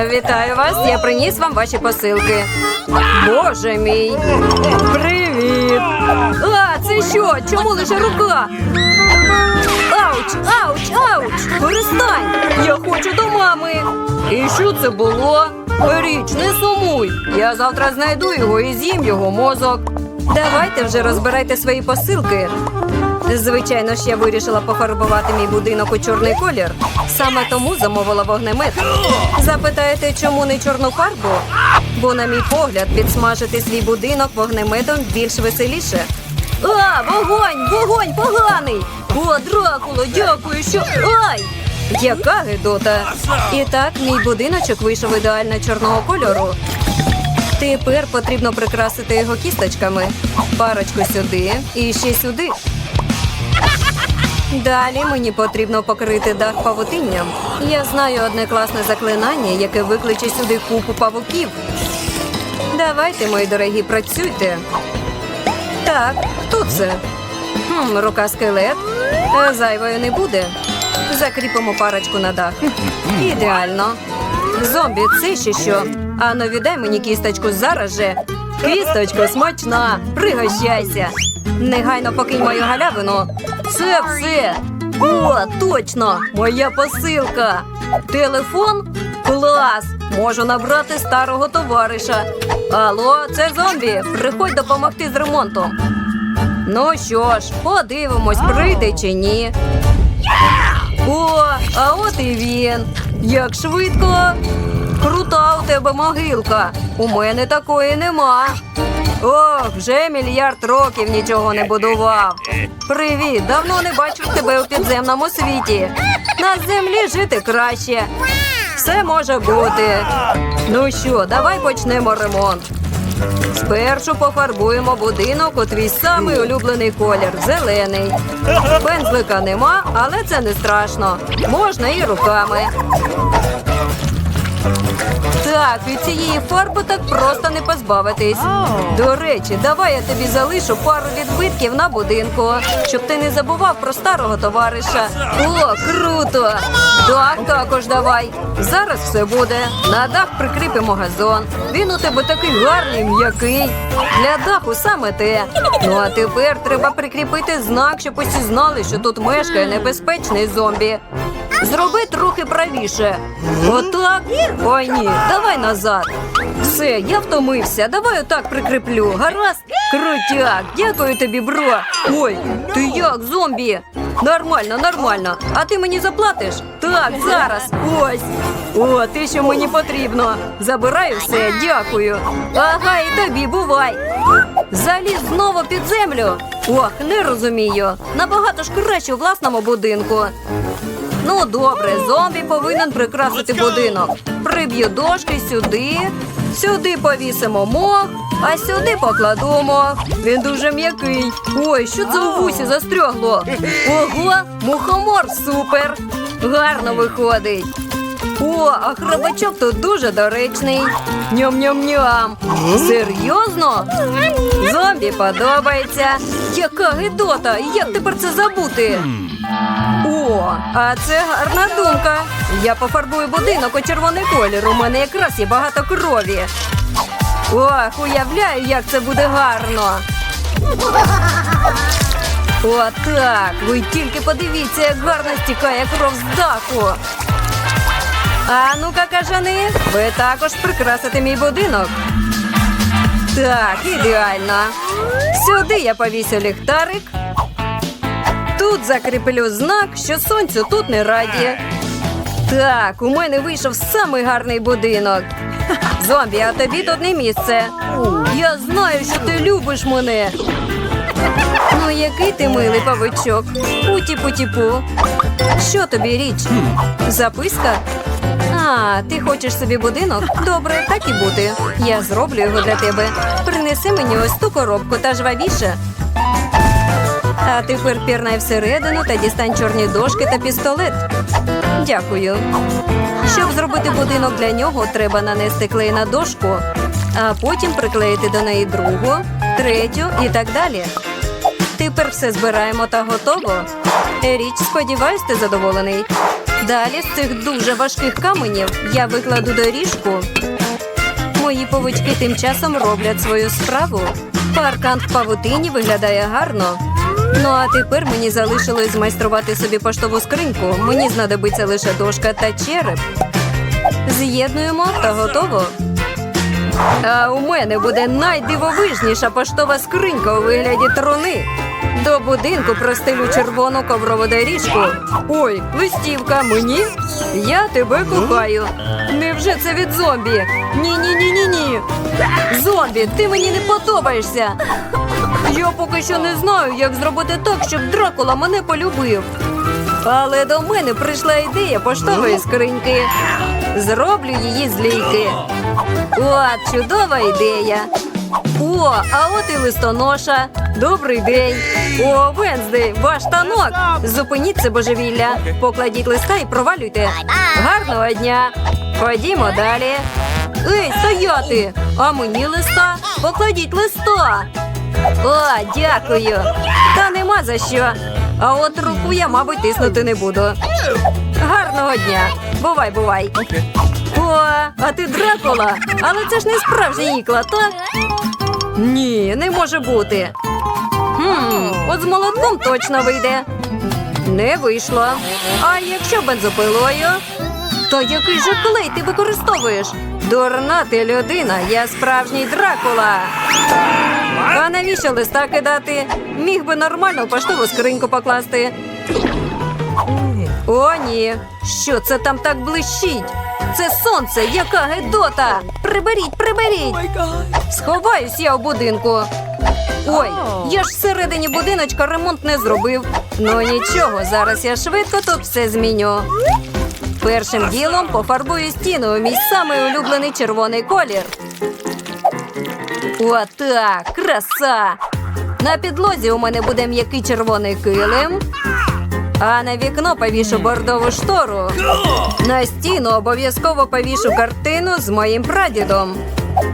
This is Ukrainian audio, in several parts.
Вітаю вас. Я приніс вам ваші посилки. Боже мій. Привіт. А, це що? Чому лише рука? Ауч, ауч, ауч! Перестань! Я хочу до мами. І що це було? Річ, не сумуй. Я завтра знайду його і з'їм його мозок. Давайте вже розбирайте свої посилки. Звичайно ж, я вирішила пофарбувати мій будинок у чорний колір. Саме тому замовила вогнемет. Запитаєте, чому не чорну фарбу? Бо, на мій погляд, підсмажити свій будинок вогнеметом більш веселіше. А, вогонь! Вогонь поганий! О, Дракуло, дякую, що. Ай! Яка гидота! І так, мій будиночок вийшов ідеально чорного кольору. Тепер потрібно прикрасити його кісточками. Парочку сюди і ще сюди. Далі мені потрібно покрити дах павутинням. Я знаю одне класне заклинання, яке викличе сюди купу павуків. Давайте, мої дорогі, працюйте. Так, хто це? Хм, рука скелет. Е, Зайвою не буде. Закріпимо парочку на дах. Ідеально. Зомбі, це ще що? Ану, віддай мені кісточку зараз же. Кісточка смачна. Пригощайся. Негайно покинь мою галявину. Це все. О, точно! Моя посилка. Телефон? Клас! Можу набрати старого товариша. Алло, це зомбі. Приходь допомогти з ремонтом. Ну що ж, подивимось, прийде чи ні. О, а от і він. Як швидко. Крута у тебе могилка. У мене такої нема. Ох, вже мільярд років нічого не будував. Привіт, давно не бачив тебе у підземному світі. На землі жити краще. Все може бути. Ну що, давай почнемо ремонт. Спершу пофарбуємо будинок у твій самий улюблений колір зелений. Пензлика нема, але це не страшно. Можна і руками. gonna Так, від цієї фарби так просто не позбавитись. До речі, давай я тобі залишу пару відбитків на будинку, щоб ти не забував про старого товариша. О, круто! Дах також давай. Зараз все буде. На дах прикріпимо газон. Він у тебе такий гарний, м'який. Для даху саме те. Ну а тепер треба прикріпити знак, щоб усі знали, що тут мешкає небезпечний зомбі. Зроби трохи правіше. Отак? Ой ні, давай назад. Все, я втомився. Давай отак прикріплю. Гаразд? Крутяк, дякую тобі, бро. Ой, ти як, зомбі? Нормально, нормально. А ти мені заплатиш? Так, зараз. Ось. О, те, що мені потрібно. Забираю все, дякую. Ага, і тобі бувай. Заліз знову під землю. Ох, не розумію. Набагато ж краще у власному будинку. Ну, добре, зомбі повинен прикрасити будинок. Приб'ю дошки сюди, сюди повісимо мох, а сюди покладу мох. Він дуже м'який. Ой, що це у вусі застрягло? Ого, мухомор супер! Гарно виходить. О, а хробачок тут дуже доречний. Ням-ням-ням. Серйозно? Зомбі подобається. Яка гидота! Як тепер це забути? О, а це гарна думка. Я пофарбую будинок у червоний колір. У мене якраз є багато крові. Ох, уявляю, як це буде гарно. Отак. Ви тільки подивіться, як гарно стікає кров з даху. А ну-ка, кажани, ви також прикрасите мій будинок. Так, ідеально. Сюди я повісю ліхтарик. Тут закріплю знак, що сонцю тут не раді. Так, у мене вийшов самий гарний будинок. Зомбі, а тобі тут не місце. Я знаю, що ти любиш мене. Ну, який ти милий павичок. Путі-путі-пу. Що тобі річ? Записка? Ти хочеш собі будинок? Добре, так і бути. Я зроблю його для тебе. Принеси мені ось ту коробку та жвавіше. А тепер пірнай всередину та дістань чорні дошки та пістолет. Дякую. Щоб зробити будинок для нього, треба нанести клей на дошку, а потім приклеїти до неї другу, третю і так далі. Тепер все збираємо та готово. Річ, сподіваюсь, ти задоволений. Далі з цих дуже важких каменів я викладу доріжку. Мої павучки тим часом роблять свою справу. Паркан в павутині виглядає гарно. Ну а тепер мені залишилось змайструвати собі поштову скриньку. Мені знадобиться лише дошка та череп. З'єднуємо та готово. А у мене буде найдивовижніша поштова скринька у вигляді труни. До будинку простелю червону коврову доріжку. Ой, листівка мені? Я тебе кохаю. Невже це від зомбі? Ні, ні, ні, ні, ні. Зомбі, ти мені не подобаєшся. Я поки що не знаю, як зробити так, щоб Дракула мене полюбив. Але до мене прийшла ідея поштової скриньки. Зроблю її з лійки. От, чудова ідея. О, а от і листоноша. Добрий день. О, Венздей, ваш танок. Зупиніть це божевілля. Покладіть листа і провалюйте. Гарного дня. Ходімо далі. Ей, стояти! А мені листа? Покладіть листа. О, дякую. Та нема за що. А от руку я, мабуть, тиснути не буду. Гарного дня. Бувай, бувай. А ти Дракула. Але це ж не справжній ікла, так? Ні, не може бути. Хм, от з молотком точно вийде. Не вийшло. А якщо бензопилою? То який же клей ти використовуєш? Дурна ти людина, я справжній Дракула. А навіщо листа кидати? Міг би нормально в поштову скриньку покласти. О, ні. Що це там так блищить? Це сонце, яка гедота! Приберіть, приберіть! Сховаюсь я в будинку. Ой, я ж всередині будиночка ремонт не зробив. Ну нічого, зараз я швидко тут все зміню. Першим ділом пофарбую стіну у мій самий улюблений червоний колір. Отак, краса! На підлозі у мене буде м'який червоний килим, а на вікно повішу бордову штору. На стіну обов'язково повішу картину з моїм прадідом.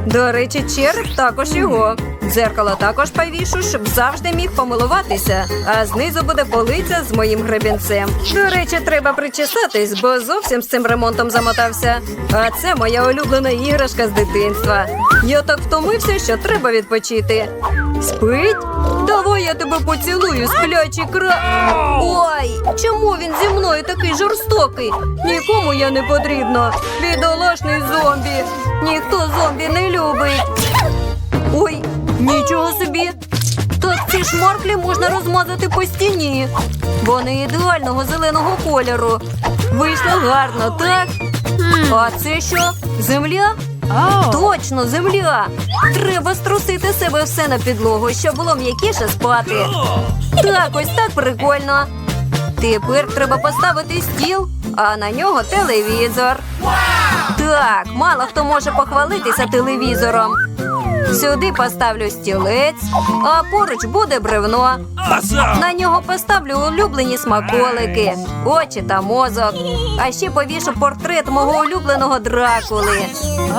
До речі, череп також його. Дзеркало також повішу, щоб завжди міг помилуватися. А знизу буде полиця з моїм гребінцем. До речі, треба причесатись, бо зовсім з цим ремонтом замотався. А це моя улюблена іграшка з дитинства. Я так втомився, що треба відпочити. Спить? Давай я тебе поцілую, сплячий кра. Ой, чому він зі мною такий жорстокий? Нікому я не потрібна. Бідолашний зомбі. Ніхто зомбі не любить. Ой, нічого собі. Так ці шмарклі можна розмазати по стіні. Вони ідеального зеленого кольору. Вийшло гарно, так? А це що? Земля? Точно, земля. Треба струсити себе все на підлогу, щоб було м'якіше спати. Так, ось так прикольно. Тепер треба поставити стіл, а на нього телевізор. Так, мало хто може похвалитися телевізором. Сюди поставлю стілець, а поруч буде бревно. На нього поставлю улюблені смаколики, очі та мозок. А ще повішу портрет мого улюбленого дракули.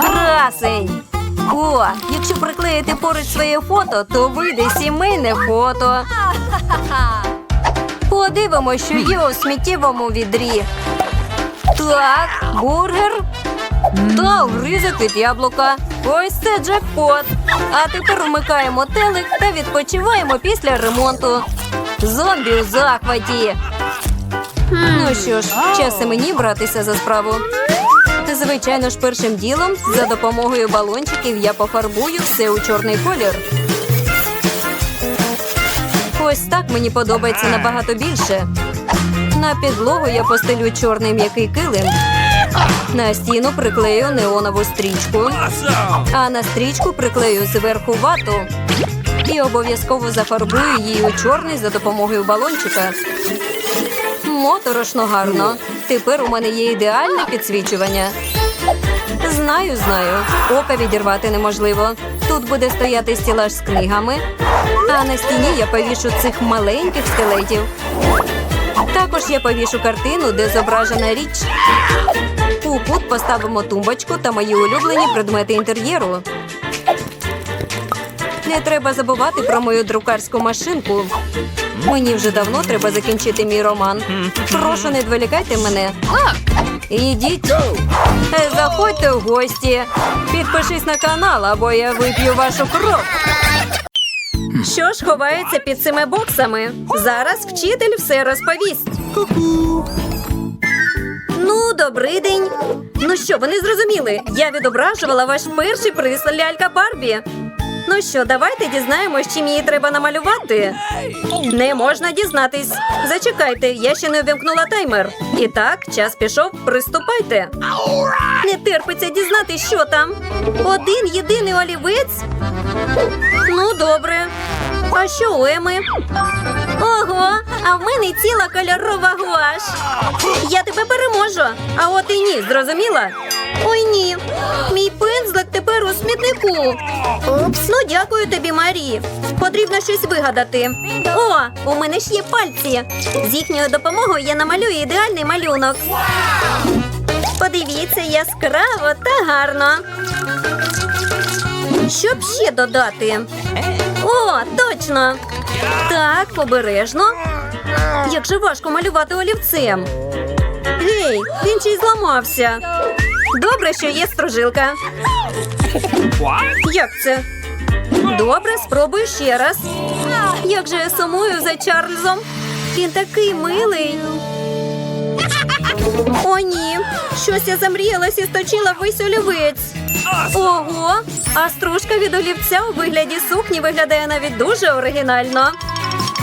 Красень! О, якщо приклеїти поруч своє фото, то вийде сімейне фото. Подивимось, що є у сміттєвому відрі. Так, бургер. Та ризик від яблука. Ось це джекпот. А тепер вмикаємо телек та відпочиваємо після ремонту. Зомбі у захваті. Ну що ж, час і мені братися за справу. Звичайно ж, першим ділом за допомогою балончиків я пофарбую все у чорний колір. Ось так мені подобається набагато більше. На підлогу я постелю чорний м'який килим. На стіну приклею неонову стрічку, а на стрічку приклею зверху вату і обов'язково зафарбую її у чорний за допомогою балончика. Моторошно гарно. Тепер у мене є ідеальне підсвічування. Знаю, знаю. Ока відірвати неможливо. Тут буде стояти стілаж з книгами, а на стіні я повішу цих маленьких скелетів. Також я повішу картину, де зображена річ. У кут поставимо тумбочку та мої улюблені предмети інтер'єру. Не треба забувати про мою друкарську машинку. Мені вже давно треба закінчити мій роман. Прошу, не відволікайте мене. Ідіть. Заходьте в гості. Підпишись на канал, або я вип'ю вашу кров. Що ж ховається під цими боксами? Зараз вчитель все розповість. Ну, добрий день. Ну що, вони зрозуміли? Я відображувала ваш перший приз лялька Барбі. Ну що, давайте дізнаємось, чим її треба намалювати. Не можна дізнатись. Зачекайте, я ще не увімкнула таймер. І так, час пішов, приступайте. Не терпиться дізнатись, що там. Один єдиний олівець. Ну, добре. А що у Еми? Ого, а в мене ціла кольорова гуаш. Я тебе переможу. А от і ні, зрозуміла? Ой ні. Мій пензлик тепер у смітнику. Упс. Ну, дякую тобі, Марі. Потрібно щось вигадати. О, у мене ж є пальці. З їхньою допомогою я намалюю ідеальний малюнок. Подивіться, яскраво та гарно. Що б ще додати? О, точно. Так, обережно. Як же важко малювати олівцем. Гей, він ще й зламався. Добре, що є стружилка. Як це? Добре, спробую ще раз. Як же я сумую за Чарльзом? Він такий милий. О, ні. Щось я замріялась і сточила весь олівець. Ого, а стружка від олівця у вигляді сукні виглядає навіть дуже оригінально.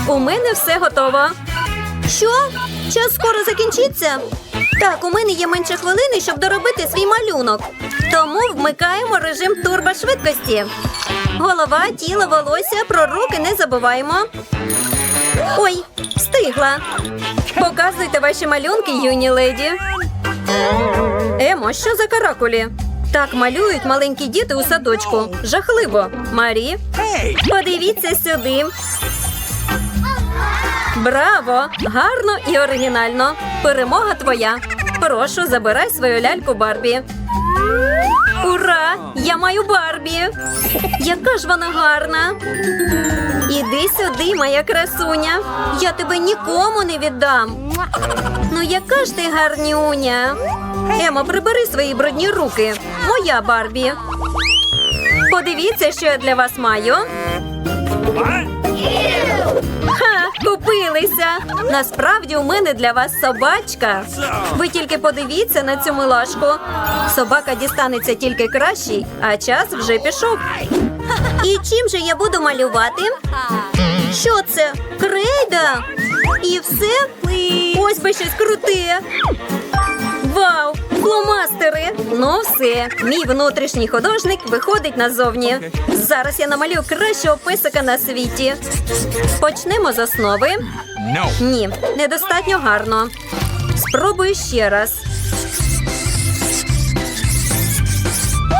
У мене все готово. Що? Час скоро закінчиться? Так, у мене є менше хвилини, щоб доробити свій малюнок. Тому вмикаємо режим турбошвидкості. Голова, тіло, волосся, про руки не забуваємо. Встигла. Показуйте ваші малюнки, юні леді. Емо, що за каракулі? Так малюють маленькі діти у садочку. Жахливо. Марі, подивіться сюди. Браво! Гарно і оригінально. Перемога твоя. Прошу, забирай свою ляльку Барбі. Ура! Я маю Барбі. Яка ж вона гарна. Іди сюди, моя красуня. Я тебе нікому не віддам. Ну, яка ж ти гарнюня. Емо, прибери свої брудні руки. Моя Барбі. Подивіться, що я для вас маю. Ха. Насправді у мене для вас собачка. Ви тільки подивіться на цю милашку. Собака дістанеться тільки кращий, а час вже пішов. І чим же я буду малювати? Що це? Крейда? І все? Ось би щось круте. Вау! Фломастери! Ну все, мій внутрішній художник виходить назовні. Зараз я намалюю кращого писика на світі. Почнемо з основи. Ні, недостатньо гарно. Спробую ще раз.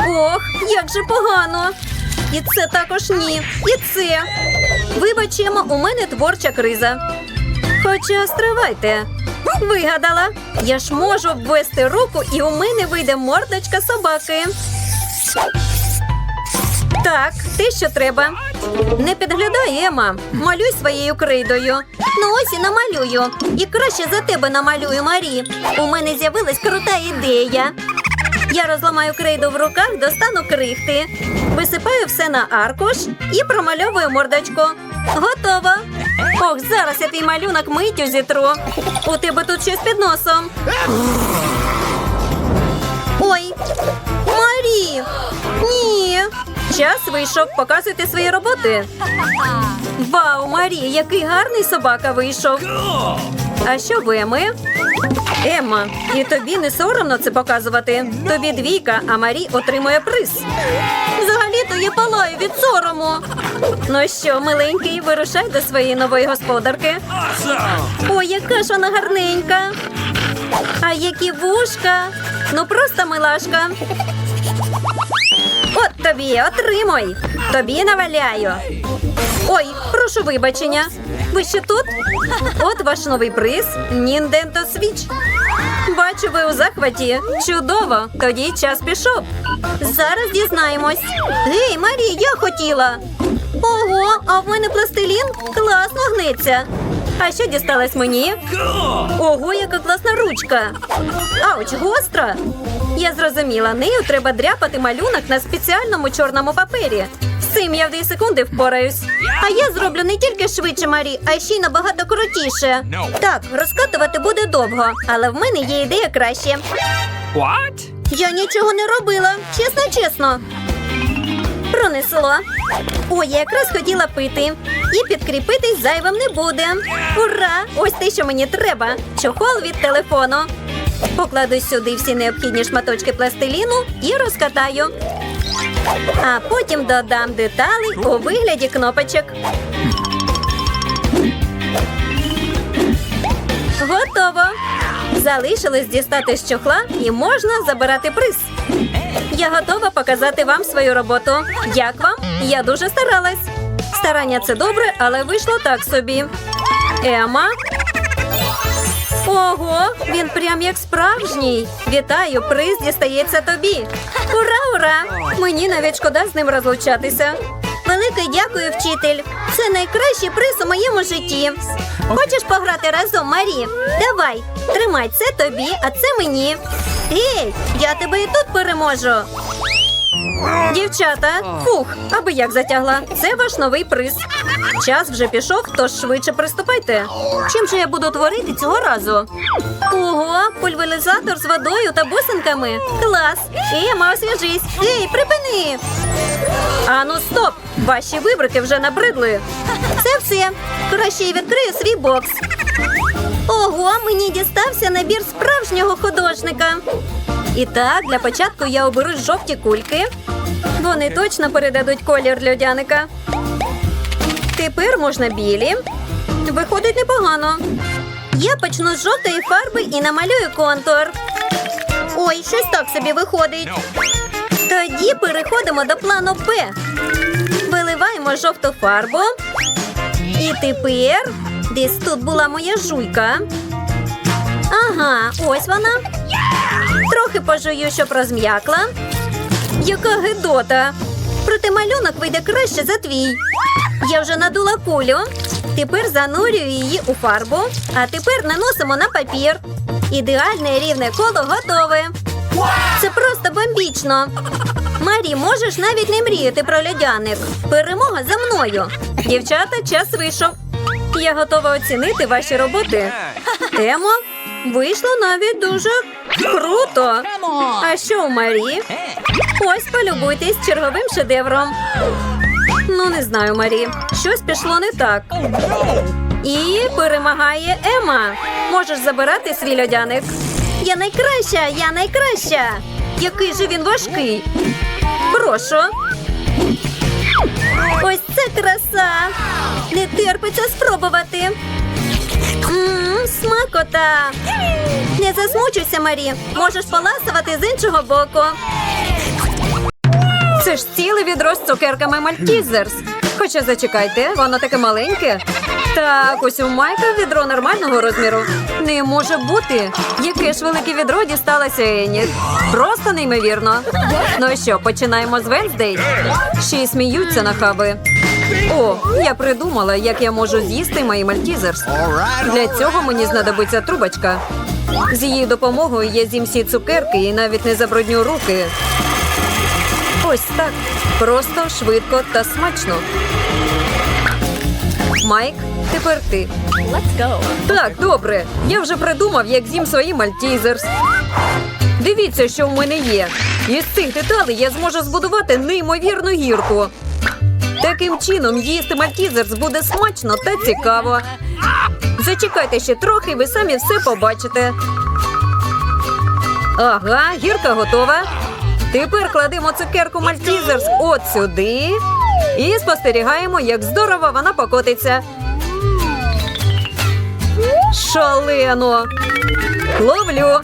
Ох, як же погано. І це також ні. І це. Вибачимо, у мене творча криза. Хоча стривайте. Вигадала. Я ж можу обвести руку, і у мене вийде мордочка собаки. Так, те, що треба. Не підглядай, Ема. Малюй своєю крейдою. Ну ось і намалюю. І краще за тебе намалюю, Марі. У мене з'явилась крута ідея. Я розламаю крейду в руках, достану крихти, висипаю все на аркуш і промальовую мордочку. Готово. Ох, зараз я твій малюнок миттю зітру. У тебе тут щось під носом. Ой, Марі! Ні. Час вийшов. Показуйте свої роботи. Вау, Марі, який гарний собака вийшов. А що ви ми? Емма, і тобі не соромно це показувати. Тобі двійка, а Марі отримує приз. Взагалі-то я палаю від сорому. Ну що, миленький, вирушай до своєї нової господарки. Ой, яка ж вона гарненька. А які вушка. Ну просто милашка. От тобі, отримуй. Тобі наваляю. Ой, прошу вибачення. Ви ще тут? От ваш новий приз Nintendo Switch. Бачу, ви у захваті. Чудово! Тоді час пішов. Зараз дізнаємось. Гей, Марі, я хотіла. Ого, а в мене пластилін класно гнеться. А що дісталось мені? Ого, яка класна ручка. Ауч, гостра. Я зрозуміла, нею треба дряпати малюнок на спеціальному чорному папері. З цим я в дві секунди впораюсь. А я зроблю не тільки швидше, Марі, а ще й набагато крутіше. Так, розкатувати буде довго, але в мене є ідея краще. What? Я нічого не робила, чесно, чесно. Пронесло. Ой, я якраз хотіла пити. І підкріпитись зайвим не буде. Ура! Ось те, що мені треба. Чохол від телефону. Покладу сюди всі необхідні шматочки пластиліну і розкатаю. А потім додам деталі у вигляді кнопочок. Готово. Залишилось дістати з чохла і можна забирати приз. Я готова показати вам свою роботу. Як вам? Я дуже старалась. Старання це добре, але вийшло так собі. Ема. Ого, він прям як справжній. Вітаю, приз дістається тобі. Ура, ура! Мені навіть шкода з ним розлучатися. Велике дякую, вчитель. Це найкращий приз у моєму житті. Хочеш пограти разом, Марі? Давай, тримай це тобі, а це мені. Ей, я тебе і тут переможу. Дівчата, фух, аби як затягла. Це ваш новий приз. Час вже пішов, тож швидше приступайте. Чим же я буду творити цього разу? Ого, пульверизатор з водою та бусинками. Клас! Ема, освіжись! Ей, припини! Ану, стоп! Ваші вибрики вже набридли. Це все. Краще я відкрию свій бокс. Ого, мені дістався набір справжнього художника. І так, для початку я оберу жовті кульки. Вони точно передадуть колір льодяника. Тепер можна білі. Виходить непогано. Я почну з жовтої фарби і намалюю контур. Ой, щось так собі виходить. Тоді переходимо до плану Б. Виливаємо жовту фарбу. І тепер десь тут була моя жуйка. Ага, ось вона. Трохи пожую, щоб розм'якла. Яка гидота. Проте малюнок вийде краще за твій. Я вже надула кулю. Тепер занурюю її у фарбу, а тепер наносимо на папір. Ідеальне рівне коло готове. Це просто бомбічно. Марі, можеш навіть не мріяти про льодяник. Перемога за мною. Дівчата, час вийшов. Я готова оцінити ваші роботи. Емо, вийшло навіть дуже круто. А що у Марі? Ось полюбуйтесь черговим шедевром. Ну, не знаю, Марі. Щось пішло не так. І перемагає Ема. Можеш забирати свій льодяник. Я найкраща, я найкраща. Який же він важкий. Прошу. Ось це краса. Не терпиться спробувати. Мм, смакота. Не засмучуйся, Марі. Можеш поласувати з іншого боку. Це ж ціле відро з цукерками Мальтізерс. Хоча зачекайте, воно таке маленьке. Так, ось у Майка відро нормального розміру. Не може бути. Яке ж велике відро дісталося Ені. Просто неймовірно. Ну що, починаємо з Венздей? Ще й сміються на хаби. О, я придумала, як я можу з'їсти мої Мальтізерс. Для цього мені знадобиться трубочка. З її допомогою я з'їм всі цукерки і навіть не забрудню руки. Ось так. Просто, швидко та смачно. Майк, тепер ти. Let's go. Так, добре. Я вже придумав, як з'їм свої мальтізерс. Дивіться, що в мене є. Із цих деталей я зможу збудувати неймовірну гірку. Таким чином, їсти мальтізерс буде смачно та цікаво. Зачекайте ще трохи, ви самі все побачите. Ага, гірка готова. Тепер кладемо цукерку Мальтізерс от сюди і спостерігаємо, як здорово вона покотиться. Шалено. Ловлю.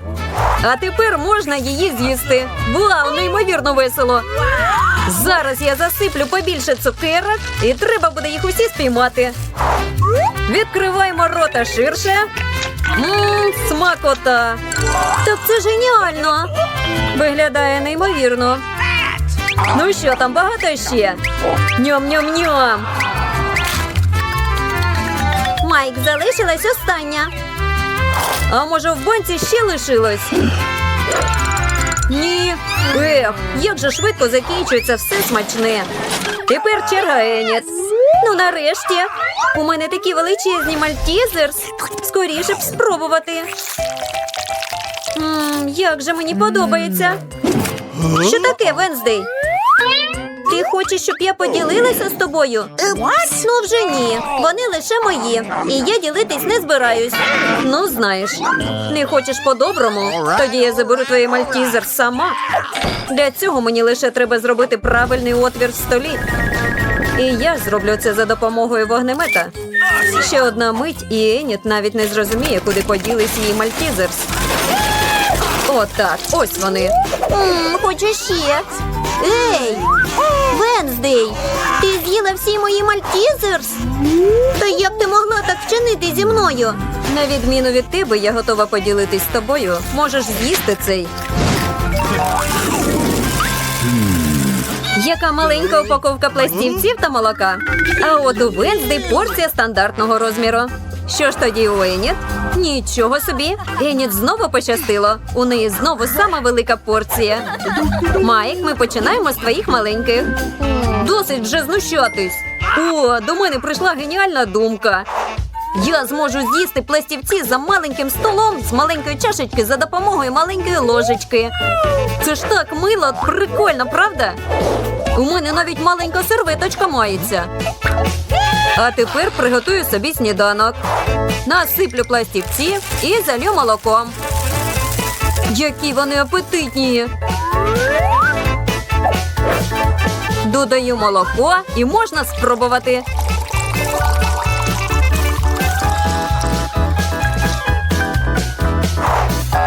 А тепер можна її з'їсти. Вау, неймовірно весело. Зараз я засиплю побільше цукерок, і треба буде їх усі спіймати. Відкриваємо рота ширше. Ммм, смакота. Так це ж геніально. Виглядає неймовірно. Ну що, там багато ще? Ням-ням-ням. Майк, залишилась остання. А може в банці ще лишилось? Ні. Ех, як же швидко закінчується все смачне. Тепер черга Еніт. Ну, нарешті. У мене такі величезні мальтізерс. Скоріше б спробувати. Мм, як же мені подобається. Що таке, Венздей? Ти хочеш, щоб я поділилася з тобою? Ну вже ні. Вони лише мої. І я ділитись не збираюсь. Ну, знаєш, не хочеш по-доброму, тоді я заберу твій мальтізер сама. Для цього мені лише треба зробити правильний отвір в столі. І я зроблю це за допомогою вогнемета. Ще одна мить, і Еніт навіть не зрозуміє, куди поділись її мальтізерс. Отак, ось вони. Мм, хочу ще. Ей! Венздей! Ти з'їла всі мої мальтізерс? Та як ти могла так вчинити зі мною? На відміну від тебе, я готова поділитись з тобою. Можеш з'їсти цей. Яка маленька упаковка пластівців та молока. А от у Венздей порція стандартного розміру. Що ж тоді у Еніт? Нічого собі. Еніт знову пощастило. У неї знову сама велика порція. Майк, ми починаємо з твоїх маленьких. Досить вже знущатись. О, до мене прийшла геніальна думка. Я зможу з'їсти пластівці за маленьким столом з маленької чашечки за допомогою маленької ложечки. Це ж так мило, прикольно, правда? У мене навіть маленька серветочка мається. А тепер приготую собі сніданок. Насиплю пластівці і залю молоком. Які вони апетитні. Додаю молоко і можна спробувати.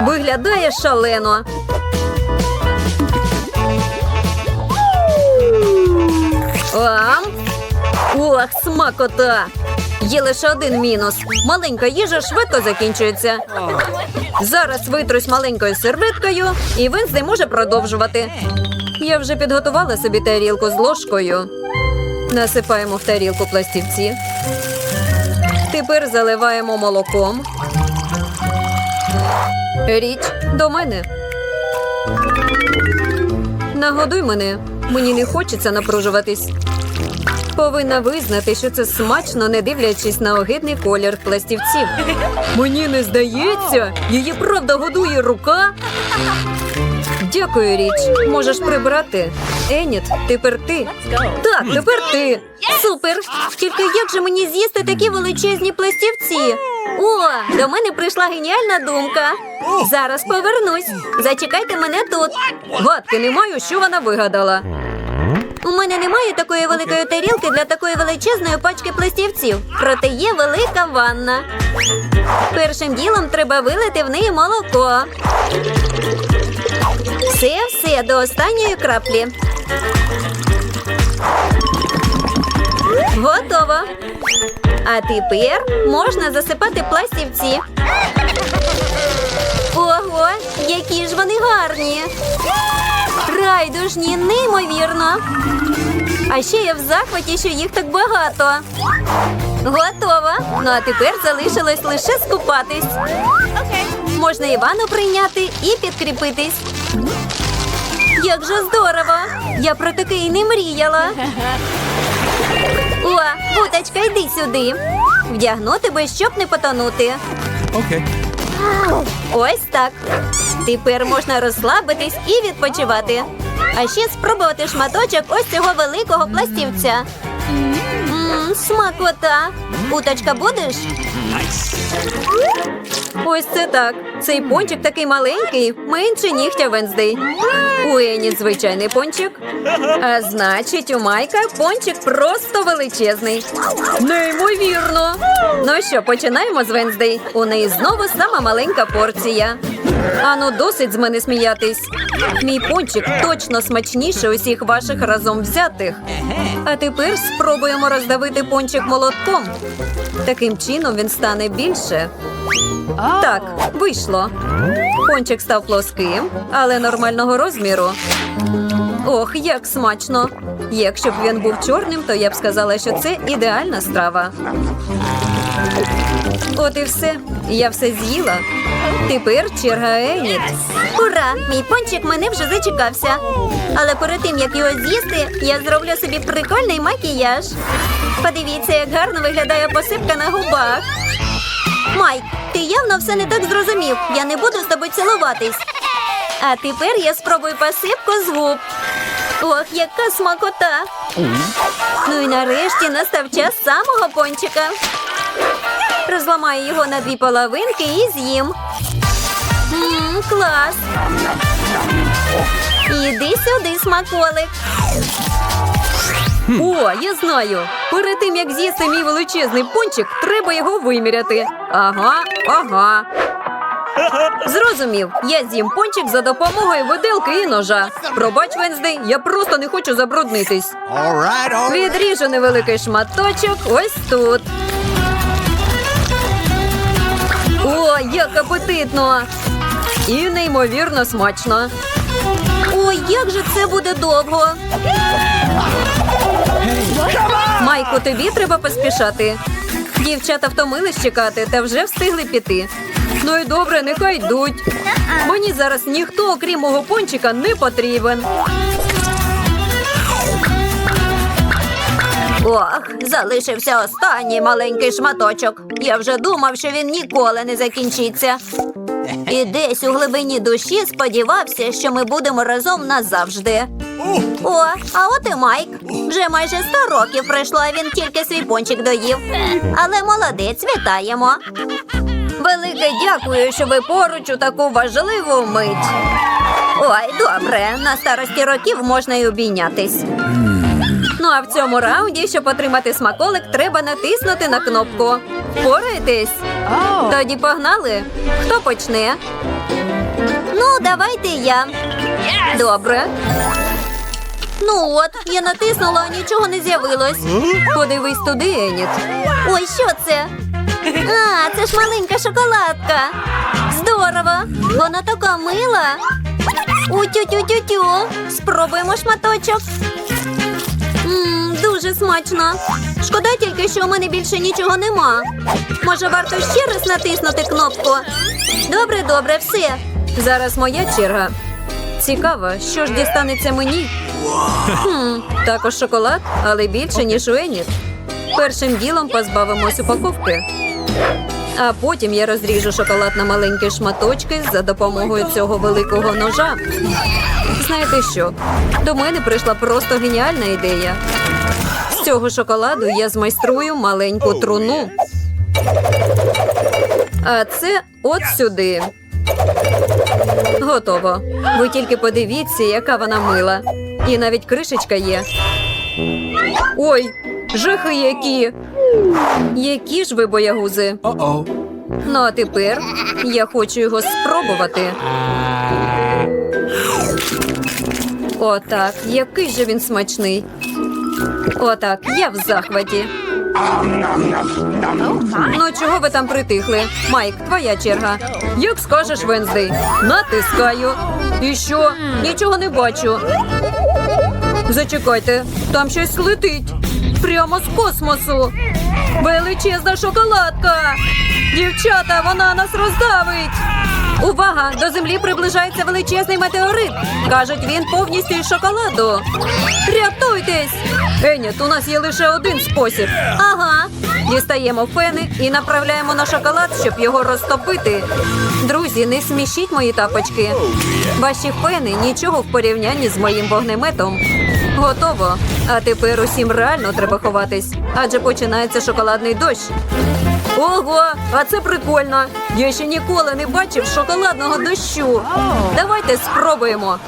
Виглядає шалено. Ам. Ох, смакота! Є лише один мінус. Маленька їжа швидко закінчується. Зараз витрусь маленькою серветкою, і Венздей може продовжувати. Я вже підготувала собі тарілку з ложкою. Насипаємо в тарілку пластівці. Тепер заливаємо молоком. Річ до мене. Нагодуй мене. Мені не хочеться напружуватись. Повинна визнати, що це смачно, не дивлячись на огидний колір пластівців. Мені не здається, її правда годує рука. Дякую, річ. Можеш прибрати. Еніт, тепер ти. Так, тепер ти. Супер. Тільки як же мені з'їсти такі величезні пластівці? О, до мене прийшла геніальна думка. Зараз повернусь. Зачекайте мене тут. Гадки не маю, що вона вигадала. У мене немає такої великої тарілки для такої величезної пачки пластівців. Проте є велика ванна. Першим ділом треба вилити в неї молоко. Все, все до останньої краплі. Готово. А тепер можна засипати пластівці. Ого, які ж вони гарні! Райдужні, неймовірно. А ще я в захваті, що їх так багато. Готово. Ну а тепер залишилось лише скупатись. Можна і ванну прийняти і підкріпитись. Як же здорово! Я про таке і не мріяла. О, уточка, йди сюди. Вдягну тебе, щоб не потонути. Okay. Ось так. Тепер можна розслабитись і відпочивати. А ще спробувати шматочок ось цього великого пластівця. Мм, смакота. Уточка будеш? Ось це так. Цей пончик такий маленький, менше нігтя Венздей. У Ені звичайний пончик. А значить, у Майка пончик просто величезний. Неймовірно. Ну що, починаємо з Венздей. У неї знову сама маленька порція. Ану, досить з мене сміятись. Мій пончик точно смачніше усіх ваших разом взятих. А тепер спробуємо роздавити пончик молотком. Таким чином він стане більше. Так, вийшло. Пончик став плоским, але нормального розміру. Ох, як смачно! Якщо б він був чорним, то я б сказала, що це ідеальна страва. От і все. Я все з'їла. Тепер черга Еніт. Ура! Мій пончик мене вже зачекався. Але перед тим як його з'їсти, я зроблю собі прикольний макіяж. Подивіться, як гарно виглядає посипка на губах. Майк, ти явно все не так зрозумів. Я не буду з тобою цілуватись. А тепер я спробую посипку з губ. Ох, яка смакота! Ну і нарешті настав час самого пончика. Розламаю його на дві половинки і з'їм. Мм, клас. Іди сюди, смаколик. О, я знаю. Перед тим як з'їсти мій величезний пончик, треба його виміряти. Ага, ага. Зрозумів, я з'їм пончик за допомогою виделки і ножа. Пробач, Венздей, я просто не хочу забруднитись. Відріжу невеликий шматочок ось тут. Як апетитно! І неймовірно смачно. Ой, як же це буде довго. Майку, тобі треба поспішати. Дівчата втомились чекати та вже встигли піти. Ну і добре, нехай йдуть. Мені зараз ніхто, окрім мого пончика, не потрібен. Ох, залишився останній маленький шматочок. Я вже думав, що він ніколи не закінчиться. І десь у глибині душі сподівався, що ми будемо разом назавжди. О, а от і Майк. Вже майже 100 років пройшло, а він тільки свій пончик доїв. Але молодець, вітаємо. Велике дякую, що ви поруч у таку важливу мить. Ой, добре, на старості років можна й обійнятись. Ну а в цьому раунді, щоб отримати смаколик, треба натиснути на кнопку. Впораєтесь? Тоді погнали. Хто почне? Ну, давайте я. Добре. Ну от, я натиснула, а нічого не з'явилось. Подивись туди, Еніт. Ой, що це? А, це ж маленька шоколадка. Здорово! Вона така мила. У-тю-тю-тю-тю. Спробуємо шматочок. Мм, дуже смачно. Шкода тільки, що у мене більше нічого нема. Може, варто ще раз натиснути кнопку? Добре, добре, все. Зараз моя черга. Цікаво, що ж дістанеться мені? Хм, також шоколад, але більше, ніж у Еніт. Першим ділом позбавимось упаковки. А потім я розріжу шоколад на маленькі шматочки за допомогою цього великого ножа. Знаєте що? До мене прийшла просто геніальна ідея. З цього шоколаду я змайструю маленьку труну. А це от сюди. Готово. Ви тільки подивіться, яка вона мила. І навіть кришечка є. Ой, жахи які. Які ж ви боягузи? Ну а тепер я хочу його спробувати. Отак, який же він смачний. Отак, я в захваті. Ну, чого ви там притихли? Майк, твоя черга. Як скажеш, Венздей? Натискаю. І що? Нічого не бачу. Зачекайте, там щось летить. Прямо з космосу. Величезна шоколадка. Дівчата, вона нас роздавить. Увага! До землі приближається величезний метеорит. Кажуть, він повністю із шоколаду. Рятуйтесь! Еніт, у нас є лише один спосіб. Ага. Дістаємо фени і направляємо на шоколад, щоб його розтопити. Друзі, не смішіть мої тапочки. Ваші фени нічого в порівнянні з моїм вогнеметом. Готово. А тепер усім реально треба ховатись, адже починається шоколадний дощ. Ого, а це прикольно. Я ще ніколи не бачив шоколадного дощу. Давайте спробуємо.